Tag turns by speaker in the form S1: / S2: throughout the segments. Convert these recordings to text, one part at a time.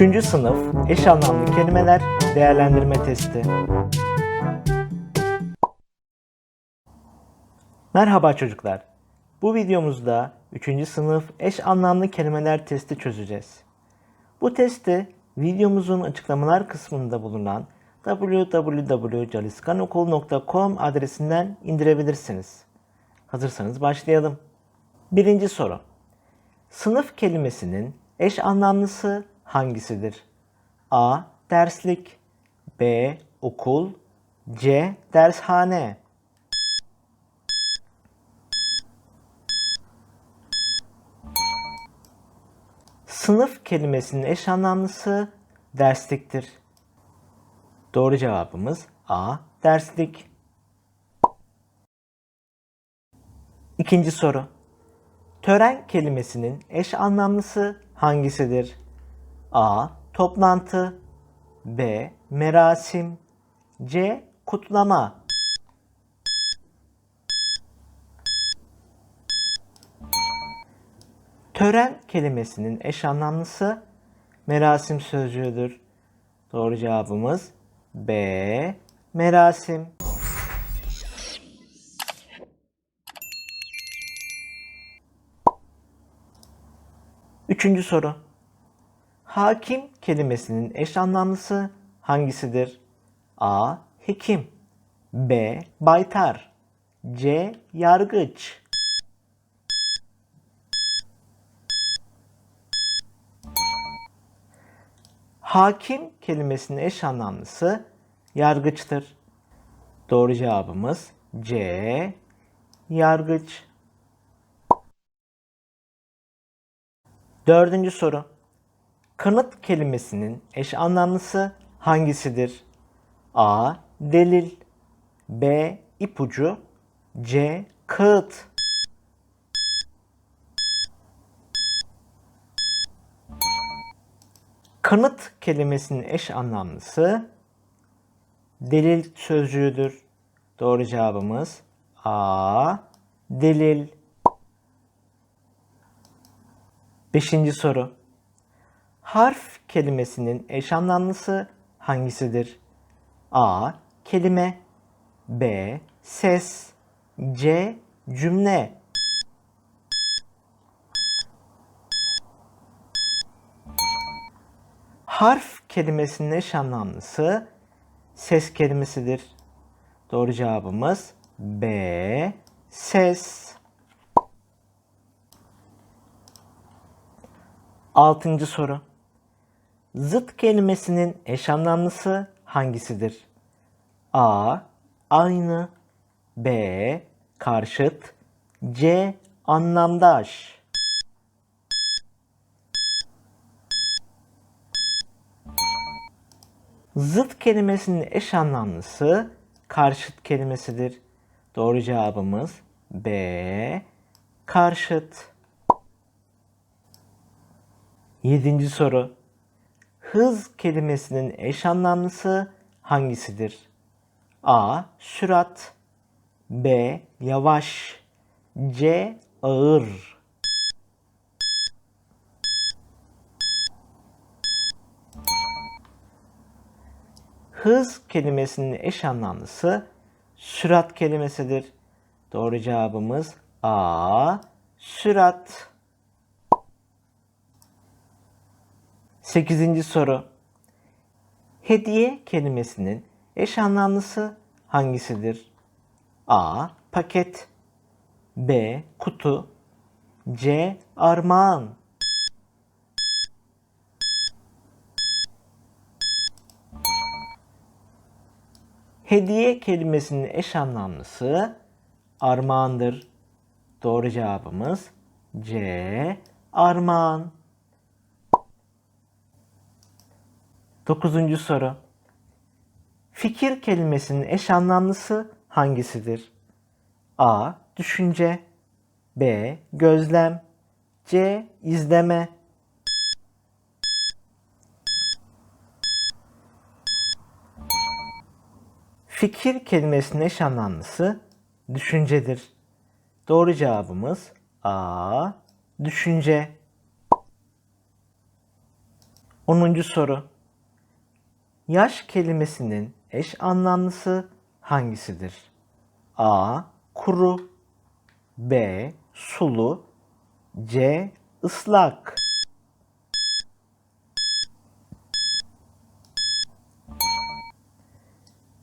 S1: 3. sınıf eş anlamlı kelimeler değerlendirme testi. Merhaba çocuklar. Bu videomuzda 3. sınıf eş anlamlı kelimeler testi çözeceğiz. Bu testi videomuzun açıklamalar kısmında bulunan www.caliskanokul.com adresinden indirebilirsiniz. Hazırsanız başlayalım. Birinci soru. Sınıf kelimesinin eş anlamlısı hangisidir? A. Derslik B. Okul C. Dershane Sınıf kelimesinin eş anlamlısı dersliktir. Doğru cevabımız A. Derslik. İkinci soru. Tören kelimesinin eş anlamlısı hangisidir? A. Toplantı B. Merasim C. Kutlama Tören kelimesinin eş anlamlısı merasim sözcüğüdür. Doğru cevabımız B. Merasim. Üçüncü soru. Hakim kelimesinin eş anlamlısı hangisidir? A. Hekim B. Baytar C. Yargıç Hakim kelimesinin eş anlamlısı yargıçtır. Doğru cevabımız C. Yargıç. Dördüncü soru. Kanıt kelimesinin eş anlamlısı hangisidir? A. Delil B. ipucu C. Kağıt Kanıt kelimesinin eş anlamlısı delil sözcüğüdür. Doğru cevabımız A. Delil. Beşinci soru. Harf kelimesinin eş anlamlısı hangisidir? A. Kelime B. Ses C. Cümle Harf kelimesinin eş anlamlısı ses kelimesidir. Doğru cevabımız B. Ses. Altıncı soru. Zıt kelimesinin eş anlamlısı hangisidir? A. Aynı B. Karşıt C. Anlamdaş Zıt kelimesinin eş anlamlısı karşıt kelimesidir. Doğru cevabımız B. Karşıt. Yedinci soru. Hız kelimesinin eş anlamlısı hangisidir? A. Sürat B. Yavaş C. Ağır Hız kelimesinin eş anlamlısı sürat kelimesidir. Doğru cevabımız A. Sürat. Sekizinci soru. Hediye kelimesinin eş anlamlısı hangisidir? A. Paket B. Kutu C. Armağan Hediye kelimesinin eş anlamlısı armağandır. Doğru cevabımız C. Armağan. Dokuzuncu soru. Fikir kelimesinin eş anlamlısı hangisidir? A. Düşünce B. Gözlem C. izleme Fikir kelimesinin eş anlamlısı düşüncedir. Doğru cevabımız A. Düşünce. 10. soru. Yaş kelimesinin eş anlamlısı hangisidir? A. Kuru B. Sulu C. ıslak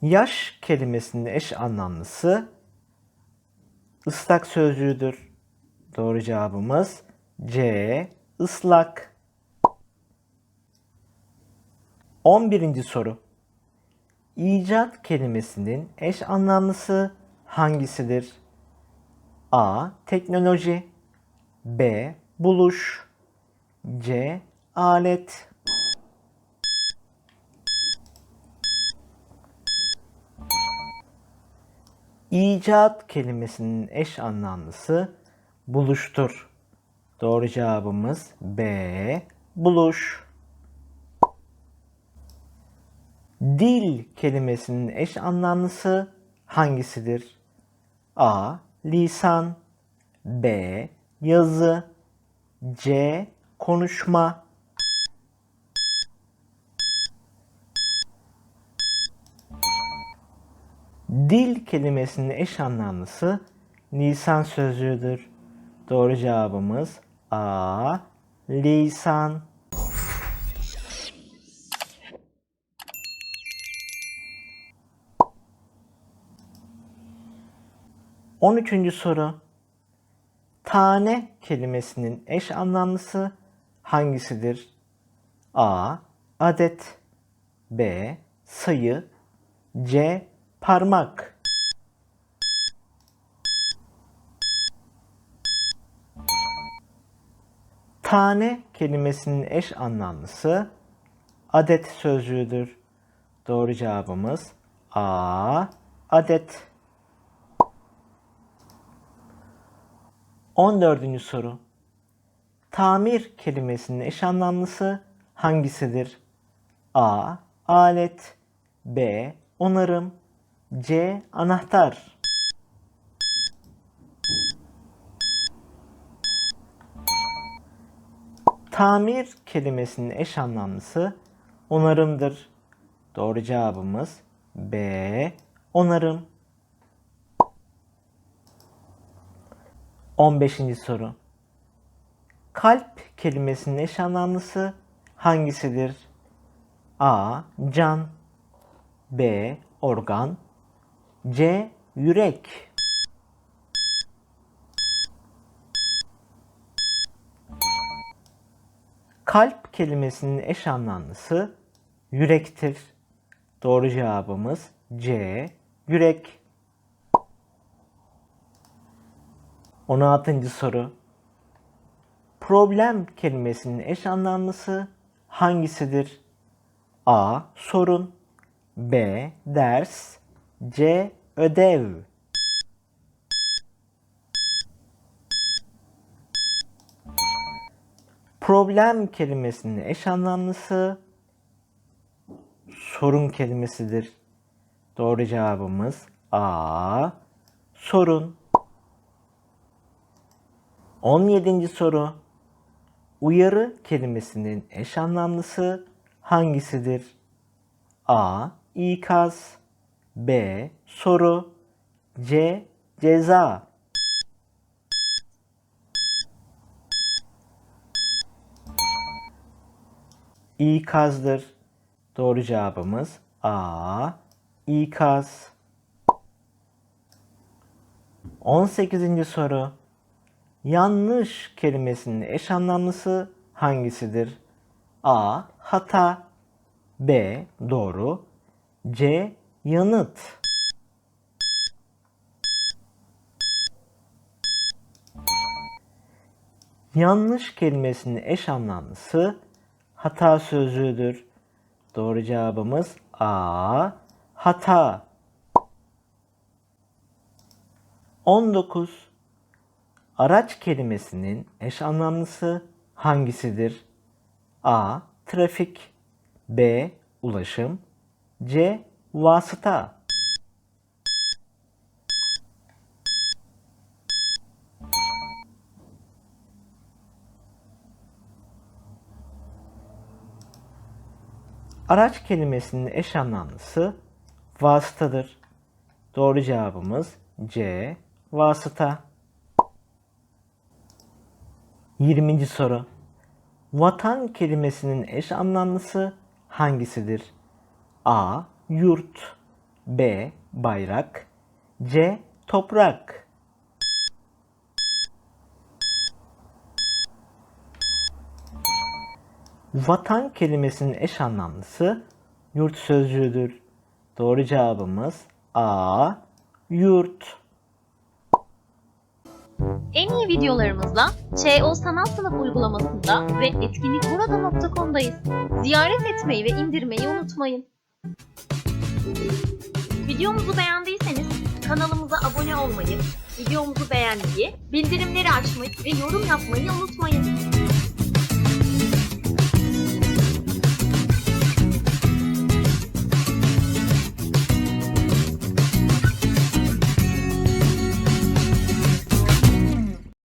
S1: Yaş kelimesinin eş anlamlısı ıslak sözcüğüdür. Doğru cevabımız C. ıslak. 11. soru. İcat kelimesinin eş anlamlısı hangisidir? A. Teknoloji B. Buluş C. Alet İcat kelimesinin eş anlamlısı buluştur. Doğru cevabımız B. Buluş. Dil kelimesinin eş anlamlısı hangisidir? A. Lisan B. Yazı C. Konuşma Dil kelimesinin eş anlamlısı lisan sözcüğüdür. Doğru cevabımız A. Lisan. On üçüncü soru. Tane kelimesinin eş anlamlısı hangisidir? A. Adet B. Sayı C. Parmak Tane kelimesinin eş anlamlısı adet sözcüğüdür. Doğru cevabımız A. Adet. 14. soru. Tamir kelimesinin eş anlamlısı hangisidir? A. Alet B. Onarım C. Anahtar Tamir kelimesinin eş anlamlısı onarımdır. Doğru cevabımız B. Onarım. 15. soru. Kalp kelimesinin eş anlamlısı hangisidir? A. Can B. Organ C. Yürek Kalp kelimesinin eş anlamlısı yürektir. Doğru cevabımız C. Yürek. 16. soru. Problem kelimesinin eş anlamlısı hangisidir? A. Sorun B. Ders C. Ödev Problem kelimesinin eş anlamlısı sorun kelimesidir. Doğru cevabımız A. Sorun. 17. soru. Uyarı kelimesinin eş anlamlısı hangisidir? A. İkaz B. Soru C. Ceza İkazdır. Doğru cevabımız A. İkaz. 18. soru. Yanlış kelimesinin eş anlamlısı hangisidir? A. Hata B. Doğru C. Yanıt Yanlış kelimesinin eş anlamlısı hata sözcüğüdür. Doğru cevabımız A. Hata. 19. Araç kelimesinin eş anlamlısı hangisidir? A. Trafik B. Ulaşım C. Vasıta Araç kelimesinin eş anlamlısı vasıtadır. Doğru cevabımız C. Vasıta. 20. soru. Vatan kelimesinin eş anlamlısı hangisidir? A. Yurt B. Bayrak C. Toprak Vatan kelimesinin eş anlamlısı yurt sözcüğüdür. Doğru cevabımız A. Yurt.
S2: En iyi videolarımızla ÇO Sanat Sınıf uygulamasında ve etkinlikburada.com'dayız. Ziyaret etmeyi ve indirmeyi unutmayın. Videomuzu beğendiyseniz kanalımıza abone olmayı, videomuzu beğenmeyi, bildirimleri açmayı ve yorum yapmayı unutmayın.